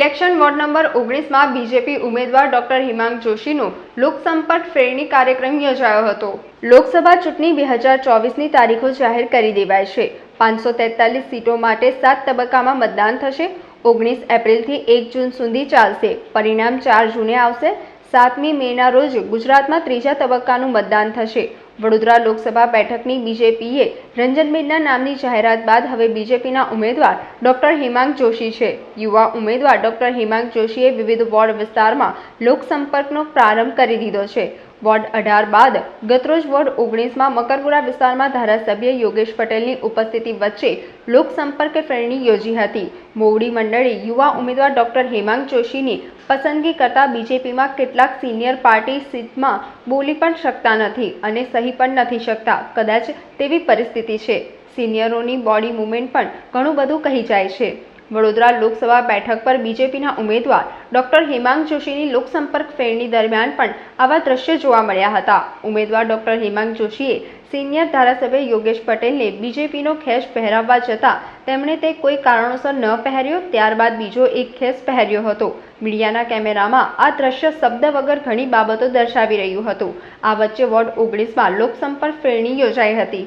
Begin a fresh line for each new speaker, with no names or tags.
Election ward number ઓગણીસમાં BJP ઉમેદવાર doctor Himang જોશીનો લોકસંપર્ક ફેરણી કાર્યક્રમ યોજાયો હતો. લોકસભા ચૂંટણી બે હજાર ચોવીસની તારીખો જાહેર કરી દેવાય છે. પાંચસો તેતાલીસ સીટો માટે સાત તબક્કામાં મતદાન થશે. ઓગણીસ એપ્રિલથી એક જૂન સુધી ચાલશે. પરિણામ ચાર જૂને આવશે. સાતમી મેના રોજ ગુજરાતમાં ત્રીજા તબક્કાનું મતદાન થશે. વડોદરા લોકસભા બેઠકની બીજેપીએ રંજનબેનના નામની જાહેરાત બાદ હવે બીજેપીના ઉમેદવાર ડોક્ટર હિમાંક જોશી છે. યુવા ઉમેદવાર ડોક્ટર હિમાંગ જોશીએ વિવિધ વોર્ડ વિસ્તારમાં લોકસંપર્કનો પ્રારંભ કરી દીધો છે. વોર્ડ અઢાર બાદ ગતરોજ વોર્ડ ઓગણીસમાં મકરપુરા વિસ્તારમાં ધારાસભ્ય યોગેશ પટેલની ઉપસ્થિતિ વચ્ચે લોકસંપર્ક ફેરણી યોજી હતી. મોવડી મંડળે યુવા ઉમેદવાર ડોક્ટર હેમાંગ જોશીની પસંદગી કરતા બીજેપીમાં કેટલાક સિનિયર પાર્ટી સીટમાં બોલી પણ શકતા નથી અને સહી પણ નથી શકતા. કદાચ તેવી પરિસ્થિતિ છે. સિનિયરોની બોડી મુવમેન્ટ પણ ઘણું બધું કહી જાય છે. વડોદરા લોકસભા બેઠક પર બીજેપીના ઉમેદવાર ડોક્ટર હેમાંગ જોશીની લોકસંપર્ક ફેરણી દરમિયાન પણ આવા દ્રશ્યો જોવા મળ્યા હતા. ઉમેદવાર ડોક્ટર હેમાંગ જોશીએ સિનિયર ધારાસભ્ય યોગેશ પટેલને બીજેપીનો ખેસ પહેરાવવા જતાં તેમણે તે કોઈ કારણોસર ન પહેર્યો, ત્યારબાદ બીજો એક ખેસ પહેર્યો હતો. મીડિયાના કેમેરામાં આ દ્રશ્ય શબ્દ વગર ઘણી બાબતો દર્શાવી રહ્યું હતું. આ વચ્ચે વોર્ડ ઓગણીસમાં લોકસંપર્ક ફેરણી યોજાઈ હતી.